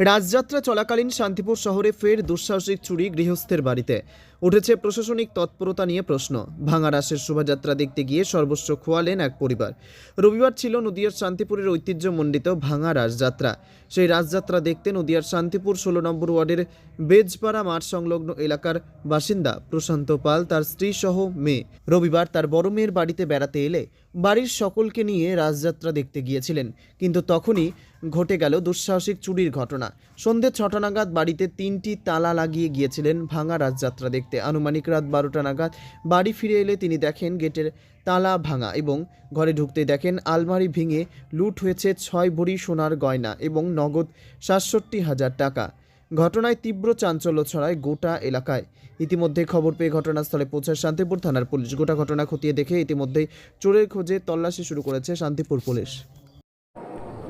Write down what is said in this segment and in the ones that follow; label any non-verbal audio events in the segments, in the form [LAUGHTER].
রাজযাত্রা চলাকালীন শান্তিপুর শহরে ফের দুঃসাহসিক চুরি গৃহস্থের বাড়িতে। উঠেছে প্রশাসনিক তৎপরতা নিয়ে প্রশ্ন। ভাঙা রাসের শোভাযাত্রা দেখতে গিয়ে সর্বস্ব খোয়ালেন এক পরিবার। রবিবার ছিল নদিয়ার শান্তিপুরের ঐতিহ্যমণ্ডিত ভাঙা রাসযাত্রা। সেই রাসযাত্রা দেখতে নদিয়ার শান্তিপুর ষোলো নম্বর ওয়ার্ডের বেজপাড়া মাঠ সংলগ্ন এলাকার বাসিন্দা প্রশান্ত পাল তার স্ত্রী সহ মেয়ে। রবিবার তার বড় মেয়ের বাড়িতে বেড়াতে এলে বাড়ির সকলকে নিয়ে রাসযাত্রা দেখতে গিয়েছিলেন। কিন্তু তখনই ঘটে গেল দুঃসাহসিক চুরির ঘটনা। সন্ধ্যে ছটা নাগাদ বাড়িতে তিনটি তালা লাগিয়ে গিয়েছিলেন ভাঙা রাজযাত্রা দেখতে। আনুমানিক রাত বারোটা নাগাদ বাড়ি ফিরে এলে তিনি দেখেন গেটের তালা ভাঙা এবং ঘরে ঢুকতে দেখেন আলমারি ভেঙে লুট হয়েছে ছয় ভরি সোনার গয়না এবং নগদ সাতষট্টি হাজার টাকা। ঘটনায় তীব্র চাঞ্চল্য ছড়ায় গোটা এলাকায়। ইতিমধ্যে খবর পেয়ে ঘটনাস্থলে পৌঁছায় শান্তিপুর থানার পুলিশ। গোটা ঘটনা খতিয়ে দেখে ইতিমধ্যেই চোরের খোঁজে তল্লাশি শুরু করেছে শান্তিপুর পুলিশ।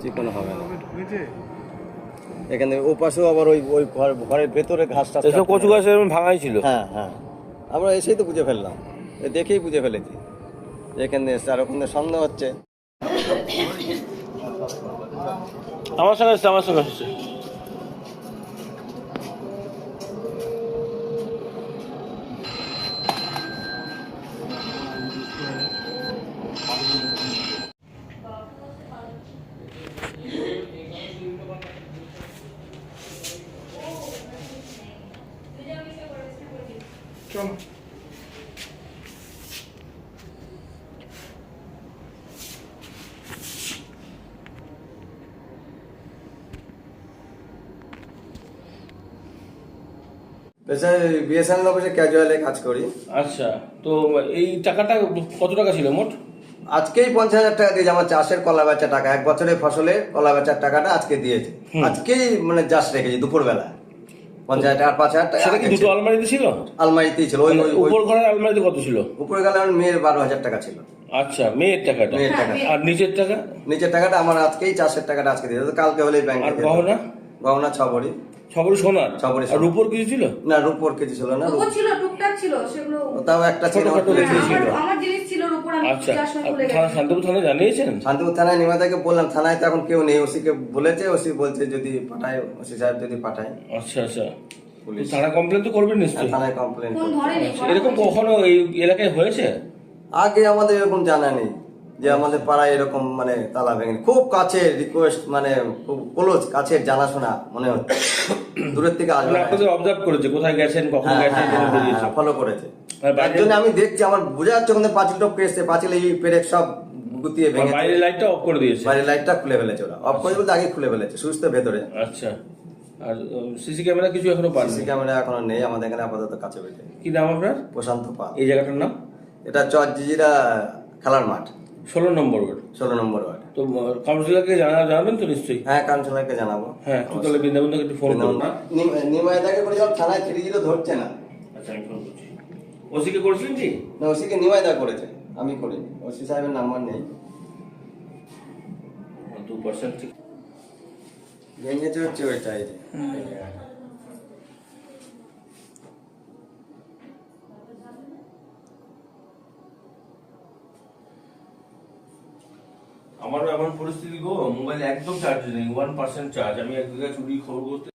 চিকন হবে না। এখানে ও পাশেও আবার ওই ওই ঘর ঘরের ভেতরে ঘাস টাস এসব কচু গাছ এরকম ভাঙাই ছিল? হ্যাঁ হ্যাঁ। আমরা এসেই তো বুঝে ফেললাম। দেখেই বুঝে ফেলেছি। এখানে এসে আর ওখানে সন্দেহ হচ্ছে। আমার সঙ্গে আমার সঙ্গে পেশায় বিএসএনএল অফিসে ক্যাজুয়ালে কাজ করি। আচ্ছা তো এই টাকাটা কত টাকা ছিল মোট? আজকেই পঞ্চাশ হাজার টাকা দিয়েছে আমার চাষের কলা বেচা টাকা। এক বছরের ফসলে কলা বেচার টাকাটা আজকে দিয়েছে। আজকেই মানে চাষ রেখেছি দুপুরবেলা। পঞ্চাশ হাজার আর পাঁচ হাজার টাকা সেটা কি দুটো। আলমারিতে ছিল? আলমারিতেই ছিল ওই ওই- উপর ঘরের আলমারিতে কত ছিল? উপরে গেলে আমার মেয়ের বারো হাজার টাকা ছিল। আচ্ছা মেয়ের টাকাটা? মেয়ের টাকা। আর নিচের টাকা? নিচের টাকাটা আমার আজকেই চাষের টাকাটা আজকে দিয়ে কালকে হলেই ব্যাংকে আর। গহনা? গহনা ছ ভরি সবরি সোনার? ছ ভরি আর। রূপোর কিছু ছিল? না রূপোর কিছু ছিল না রূপো। ছিল টুকটাক ছিল সেগুলো তাও একটা ছিল। ছিল। আমার জিনিস রূপোর আচ্ছা থানা শান্তিপুর থানায় জানিয়েছেন? শান্তিপুর থানায় নিমাদাকে বললাম থানায় তো এখন কেউ নেই ওসিকে বলেছে ওসি বলছে যদি পাঠায় ওসি সাহেব যদি পাঠায়। আচ্ছা আচ্ছা। পুলিশ। তো থানা কমপ্লেন তো করবেন নিশ্চয়ই। থানায় কমপ্লেন আচ্ছা, এরকম কখনো এই এলাকায় হয়েছে? আগে আমাদের এরকম জানা নেই। যে আমাদের পাড়ায় এরকম মানে তালা ভেঙে খুব কাছে রিকোয়েস্ট মানে খুব ক্লোজ কাছের জানাশোনা মনে হচ্ছে। [COUGHS] দূরের থেকে আসবে মানে আপনাদের অবজার্ভ করেছে কোথায় গেছেন কখন গেছেন ফলো করেছে। তার জন্য আমি দেখছি আমার বোঝা যাচ্ছে ওখানে পাঁচিল টপকে এসছে পাঁচিল এই পেরেক সব গুতিয়ে ভেঙে বাইরে লাইটটা অফ করে দিয়েছে? বাইরের লাইটটা খুলে ফেলেছে ওরা। অফ করে বলতে আগে খুলে ফেলেছে সুস্থ ভেতরে। আচ্ছা। আর সিসি ক্যামেরা কিছু এখনও সিসি ক্যামেরা এখনও নেই আমাদের এখানে আপাতত কাছে বেঁধে কি নাম আপনার? প্রশান্ত পাল। এই জায়গাটার নাম? এটা চর জিজিরা খেলার মাঠ। ষোলো নম্বর ওয়ার্ড। ষোলো নম্বর ওয়ার্ড। তো কাউন্সিলরকে জানা জানাবেন তো নিশ্চয়ই? হ্যাঁ কাউন্সিলরকে জানাব। হ্যাঁ একটু তাহলে বৃন্দাবনকে একটু ফোন করুন। না নিমাইদাকে করে যাও থানায় থ্রি জিরো ধরছে না। আচ্ছা আমি ফোন করছি। ওসিকে করেছিলেন কি? না ওসিকে নিমাইদা করেছে। আমি করিনি। ওসি সাহেবের নাম্বার নেই। দু পার্সেন্ট ঠিক ভেঙেছে হচ্ছে ওইটাই আমারও এমন পরিস্থিতি গো, মোবাইল একদম চার্জ নেই ওয়ান পার্সেন্ট চার্জ আমি এক জায়গায় চুরি খবর করতে